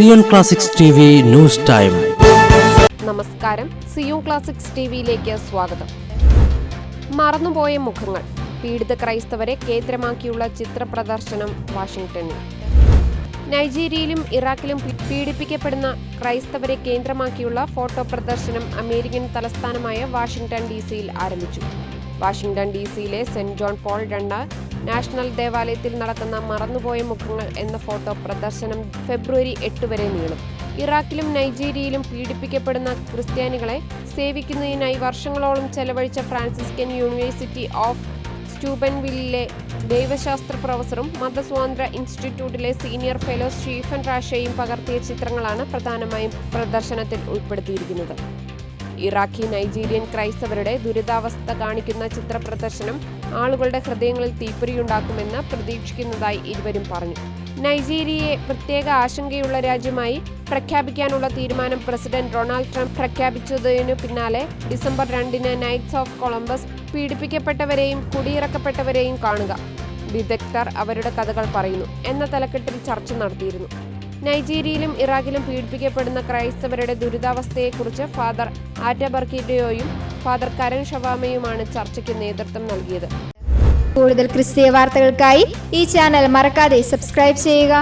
Zion classics news time നമസ്കാരം. Zion classics ടിവിയിലേക്ക് സ്വാഗതം. മറന്നുപോയ മുഖങ്ങൾ. പീഡിത ക്രൈസ്തവരെ കേന്ദ്രമാക്കിയുള്ള ചിത്ര പ്രദർശനം വാഷിംഗ്ടണിൽ. നൈജീരിയയിലും ഇറാഖിലും പീഡിപ്പിക്കപ്പെടുന്ന ക്രൈസ്തവരെ കേന്ദ്രമാക്കിയുള്ള ഫോട്ടോ പ്രദർശനം അമേരിക്കൻ തലസ്ഥാനമായ വാഷിംഗ്ടൺ ഡി സിയിൽ ആരംഭിച്ചു. വാഷിംഗ്ടൺ ഡി സിയിലെ സെന്റ് ജോൺ പോൾ രണ്ട് നാഷണൽ ദേവാലയത്തിൽ നടക്കുന്ന മറന്നുപോയ മുഖങ്ങൾ എന്ന ഫോട്ടോ പ്രദർശനം ഫെബ്രുവരി എട്ട് വരെ നീളും. ഇറാഖിലും നൈജീരിയയിലും പീഡിപ്പിക്കപ്പെടുന്ന ക്രിസ്ത്യാനികളെ സേവിക്കുന്നതിനായി വർഷങ്ങളോളം ചെലവഴിച്ച ഫ്രാൻസിസ്കൻ യൂണിവേഴ്സിറ്റി ഓഫ് സ്റ്റൂബൻവില്ലിലെ ദൈവശാസ്ത്ര പ്രൊഫസറും മതസ്വാതന്ത്ര്യ ഇൻസ്റ്റിറ്റ്യൂട്ടിലെ സീനിയർ ഫെലോ സ്റ്റീഫൻ റാഷയും പകർത്തിയ ചിത്രങ്ങളാണ് പ്രധാനമായും പ്രദർശനത്തിൽ ഉൾപ്പെടുത്തിയിരിക്കുന്നത്. ഇറാഖി നൈജീരിയൻ ക്രൈസ്തവരുടെ ദുരിതാവസ്ഥ കാണിക്കുന്ന ചിത്ര പ്രദർശനം ആളുകളുടെ ഹൃദയങ്ങളിൽ തീപ്പൊരിയുണ്ടാക്കുമെന്ന് പ്രതീക്ഷിക്കുന്നതായി ഇരുവരും പറഞ്ഞു. നൈജീരിയയെ പ്രത്യേക ആശങ്കയുള്ള രാജ്യമായി പ്രഖ്യാപിക്കാനുള്ള തീരുമാനം പ്രസിഡന്റ് ഡൊണാൾഡ് ട്രംപ് പ്രഖ്യാപിച്ചതിനു പിന്നാലെ ഡിസംബർ രണ്ടിന് നൈറ്റ്സ് ഓഫ് കൊളംബസ് പീഡിപ്പിക്കപ്പെട്ടവരെയും കുടിയിറക്കപ്പെട്ടവരെയും കാണുക. വിദഗ്ധർ അവരുടെ കഥകൾ പറയുന്നു. എന്ന തലക്കെട്ടിൽ ചർച്ച നടത്തിയിരുന്നു. നൈജീരിയയിലും ഇറാഖിലും പീഡിപ്പിക്കപ്പെടുന്ന ക്രൈസ്തവരുടെ ദുരിതാവസ്ഥയെക്കുറിച്ച് ഫാദർ ആറ്റബർക്കിഡയോയും ഫാദർ കരൺ ഷവാമയുമാണ് ചർച്ചയ്ക്ക് നേതൃത്വം നൽകിയത്. കൂടുതൽ ക്രിസ്തീയ വാർത്തകൾക്കായി ഈ ചാനൽ മറക്കാതെ സബ്സ്ക്രൈബ് ചെയ്യുക.